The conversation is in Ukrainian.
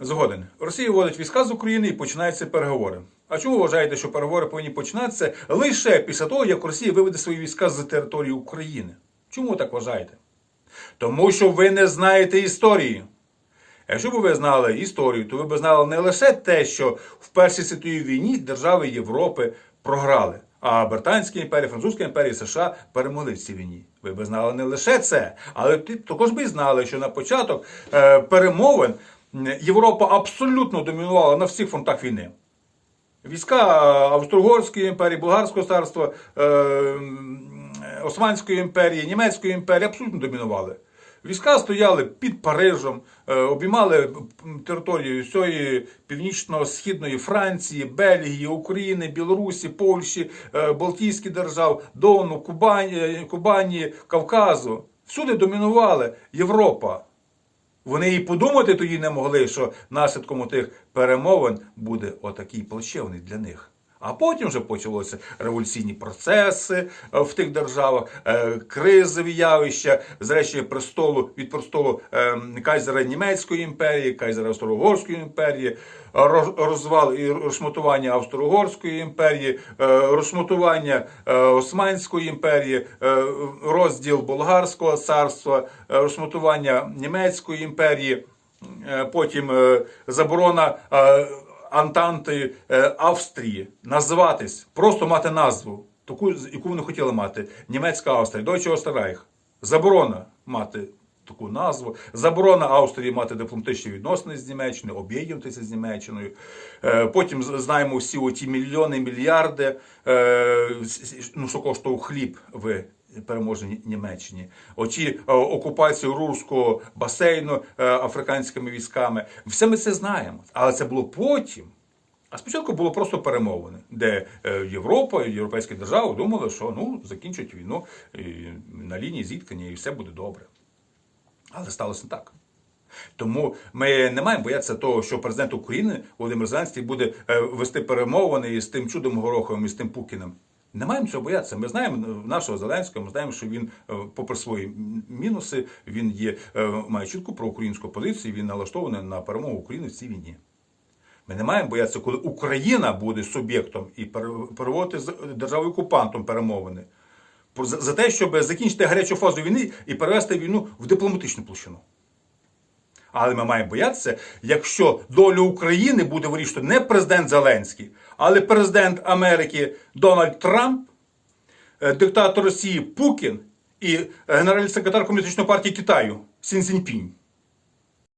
Згоден. Росія вводить війська з України і починаються переговори. А чому вважаєте, що переговори повинні починатися лише після того, як Росія виведе свої війська з території України? Чому так вважаєте? Тому що ви не знаєте історії. Якщо б ви знали історію, то ви б знали не лише те, що в Першій світовій війні держави Європи програли, а Британська імперія, Французька імперія, США перемогли в цій війні. Ви б знали не лише це, але також би знали, що на початок е, перемовин Європа абсолютно домінувала на всіх фронтах війни. Війська Австро-Угорської імперії, Болгарського царства, е, Османської імперії, Німецької імперії абсолютно домінували. Війська стояли під Парижем, е, обіймали територію всієї північно-східної Франції, Бельгії, України, Білорусі, Польщі, е, Балтійських держав, Дону, Кубані, е, Кубані, Кавказу. Всюди домінувала Європа. Вони і подумати тоді не могли, що наслідком тих перемовин буде отакий плачевний для них. А потім вже почалося революційні процеси е, в тих державах, е, кризові явища, зрешті престолу від престолу е, кайзера Німецької імперії, кайзера Австро-Угорської імперії, розвал і розшматування Австро-Угорської імперії, розшматування Османської імперії, розділ Болгарського царства, розшматування Німецької імперії, потім заборона. Антанти е, Австрії називатись, просто мати назву, таку, яку вони хотіли мати. Німецька Австрія, Deutsche Österreich. Заборона мати таку назву. Заборона Австрії мати дипломатичні відносини з Німеччиною, об'єднуватися з Німеччиною. Е, Потім знаємо всі оті мільйони, мільярди, ну, що коштував хліб в переможній Німеччині. Оті е, окупацію Рурського басейну е, африканськими військами. Все ми це знаємо. Але це було потім. А спочатку було просто перемовини, де Європа європейські держави думали, що ну закінчать війну на лінії зіткнення і все буде добре. Але сталося не так. Тому ми не маємо боятися того, що президент України Володимир Зеленський буде е, вести перемовини із тим чудом Гороховим, з тим Пукіним. Не маємо цього боятися. Ми знаємо нашого Зеленського, ми знаємо, що він, е, попри свої мінуси, він є, е, має чітку проукраїнську позицію, він налаштований на перемогу України в цій війні. Ми не маємо боятися, коли Україна буде суб'єктом і пере- переводити з державою окупантом перемовини. За те, щоб закінчити гарячу фазу війни і перевести війну в дипломатичну площину. Але ми маємо боятися, якщо долю України буде вирішувати не президент Зеленський, але президент Америки Дональд Трамп, е, диктатор Росії Пукін і генеральний секретар Комуністичної партії Китаю Сін Цзіньпінь.